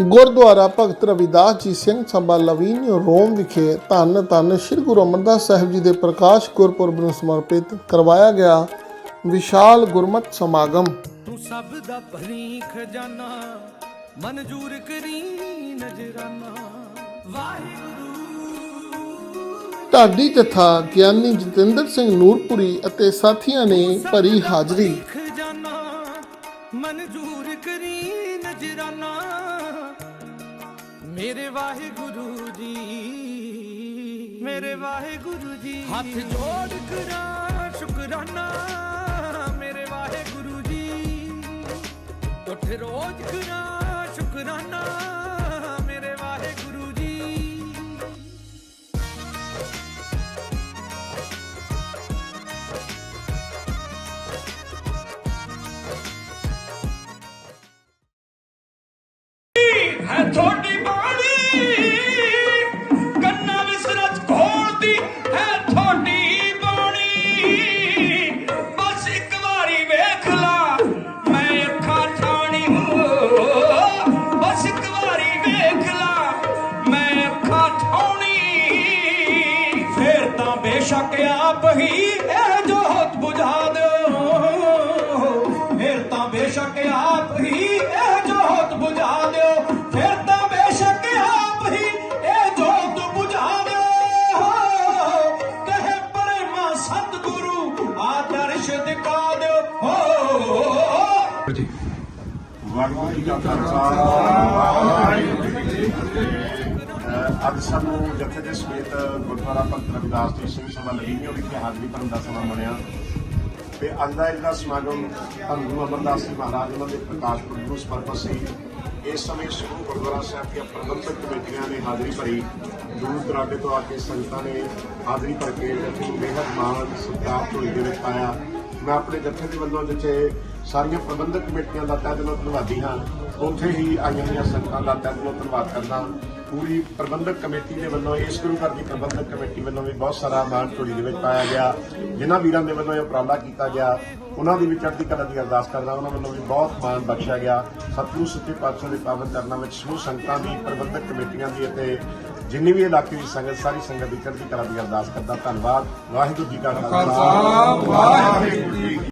ਗੁਰਦੁਆਰਾ ਭਗਤ ਰਵਿਦਾਸ ਜੀ ਸਿੰਘ ਸਭਾ ਲਵੀਨੀਓ ਰੋਮ ਵਿਖੇ ਧੰਨ ਧੰਨ ਸ੍ਰੀ ਗੁਰੂ ਅਮਰਦਾਸ ਸਾਹਿਬ ਜੀ ਦੇ ਪ੍ਰਕਾਸ਼ ਗੁਰਪੁਰਬ ਨੂੰ ਸਮਰਪਿਤ ਕਰਵਾਇਆ ਗਿਆ ਵਿਸ਼ਾਲ ਗੁਰਮਤ ਸਮਾਗਮ। ਤੂੰ ਸਭ ਦਾ ਭਰੀ ਖਜ਼ਾਨਾ ਮਨਜ਼ੂਰ ਕਰੀ ਨਜ਼ਰਾਨਾ। ਵਾਹਿਗੁਰੂ। ਢਾਡੀ ਜਥਾ ਗਿਆਨੀ ਜਤਿੰਦਰ ਸਿੰਘ ਨੂਰਪੁਰੀ ਅਤੇ ਸਾਥੀਆਂ ਨੇ ਭਰੀ ਹਾਜ਼ਰੀ। ਖਜ਼ਾਨਾ ਮਨਜ਼ੂਰ ਕਰੀ ਨਜ਼ਰਾਨਾ। ਮੇਰੇ ਵਾਹਿਗੁਰੂ ਜੀ ਮੇਰੇ ਵਾਹਿਗੁਰੂ ਜੀ ਹੱਥ ਜੋੜ ਕਰਾਂ ਸ਼ੁਕਰਾਨਾ ਮੇਰੇ ਵਾਹਿਗੁਰੂ ਜੀ ਉੱਠ ਰੋਜ਼ ਕਰਾਂ ਸ਼ੁਕਰਾਨਾ ਮੇਰੇ ਵਾਹਿਗੁਰੂ ਜੀ ਹੈ ਤੁਹਾਡੀ ਬਾਣੀ ਬੇਸ਼ੱਕ ਆਪ ਹੀ ਇਹ ਜੋਤ ਬੁਝਾ ਦਿਓ। ਫਿਰ ਤਾਂ ਬੇਸ਼ੱਕ ਆਪ ਹੀ ਇਹ ਜੋਤ ਬੁਝਾ ਦਿਓ। ਫਿਰ ਤਾਂ ਬੇਸ਼ੱਕ ਆਪ ਹੀ ਇਹ ਜੋਤ ਬੁਝਾ ਦਿਓ। ਕਹੇ ਪਰਮਾ ਸਤਿਗੁਰੂ, ਆਦਰਸ਼ ਦਿਖਾ ਦਿਓ। ਹੋ। ਵਾਹਿਗੁਰੂ ਜੀ ਕਾ ਖਾਲਸਾ ਵਾਹਿਗੁਰੂ ਜੀ ਕੀ ਫਤਿਹ ਅੱਜ ਸਾਨੂੰ ਜਥੇ ਦੇ ਸਮੇਤ ਗੁਰਦੁਆਰਾ ਭਗਤ ਰਵਿਦਾਸ ਜੀ ਸਿੰਘ ਸਭਾ ਲਵੀਨੀਓ ਵਿਖੇ ਹਾਜ਼ਰੀ ਭਰਨ ਦਾ ਸਮਾਂ ਬਣਿਆ। ਤੇ ਅੱਜ ਦਾ ਜਿਹੜਾ ਸਮਾਗਮ ਧੰਨ ਗੁਰੂ ਅਮਰਦਾਸ ਜੀ ਮਹਾਰਾਜ ਉਹਨਾਂ ਦੇ ਪ੍ਰਕਾਸ਼ ਪੁਰਬ ਨੂੰ ਸਮਰਪਿਤ ਸੀ। ਇਸ ਸਮੇਂ ਸ੍ਰੀ ਗੁਰਦੁਆਰਾ ਸਾਹਿਬ ਦੀਆਂ ਪ੍ਰਬੰਧਕ ਕਮੇਟੀਆਂ ਨੇ ਹਾਜ਼ਰੀ ਭਰੀ। ਦੂਰ ਦਰਾਡੇ ਤੋਂ ਆ ਕੇ ਸੰਗਤਾਂ ਨੇ ਹਾਜ਼ਰੀ ਭਰ ਕੇ ਜਥੇ ਨੂੰ ਬੇਹੱਦ ਮਾਣ, ਸਤਿਕਾਰ ਤੋਂ ਦੇ ਵਿੱਚ ਪਾਇਆ। ਮੈਂ ਆਪਣੇ ਜਥੇ ਦੇ ਵੱਲੋਂ ਜਿੱਥੇ ਸਾਰੀਆਂ ਪ੍ਰਬੰਧਕ ਕਮੇਟੀਆਂ ਦਾ ਤਹਿ ਦਿਲੋਂ ਧੰਨਵਾਦੀ ਹਾਂ। ਉੱਥੇ ਹੀ ਆਈਆਂ ਹੋਈਆਂ ਸੰਗਤਾਂ ਦਾ ਤਹਿ ਦਿਲੋਂ ਧੰਨਵਾਦ ਕਰਦਾ ਪੂਰੀ ਪ੍ਰਬੰਧਕ ਕਮੇਟੀ ਦੇ ਵੱਲੋਂ ਇਸ ਗੁਰੂ ਘਰ ਦੀ ਪ੍ਰਬੰਧਕ ਕਮੇਟੀ ਵੱਲੋਂ ਵੀ ਬਹੁਤ ਸਾਰਾ ਮਾਣ ਝੋਲੀ ਦੇ ਵਿੱਚ ਪਾਇਆ ਗਿਆ। ਜਿਨ੍ਹਾਂ ਵੀਰਾਂ ਦੇ ਵੱਲੋਂ ਇਹ ਉਪਰਾਲਾ ਕੀਤਾ ਗਿਆ, ਉਹਨਾਂ ਦੀ ਵੀ ਚੜ੍ਹਦੀ ਕਲਾ ਦੀ ਅਰਦਾਸ ਕਰਦਾ ਉਹਨਾਂ ਵੱਲੋਂ ਵੀ ਬਹੁਤ ਮਾਣ ਬਖਸ਼ਿਆ ਗਿਆ। ਸਤਿਗੁਰੂ ਸੱਚੇ ਪਾਤਸ਼ਾਹ ਦੇ ਪਾਵਨ ਚਰਨਾਂ ਵਿੱਚ ਸਮੂਹ ਸੰਗਤਾਂ ਦੀ, ਪ੍ਰਬੰਧਕ ਕਮੇਟੀਆਂ ਦੀ ਅਤੇ ਜਿੰਨੀ ਵੀ ਇਲਾਕੇ ਦੀ ਸੰਗਤ, ਸਾਰੀ ਸੰਗਤ ਦੀ ਚੜ੍ਹਦੀ ਕਲਾ ਦੀ ਅਰਦਾਸ ਕਰਦਾ। ਧੰਨਵਾਦ। ਵਾਹਿਗੁਰੂ ਜੀ ਕਾ ਖਾਲਸਾ। ਵਾਹਿਗੁਰੂ ਜੀ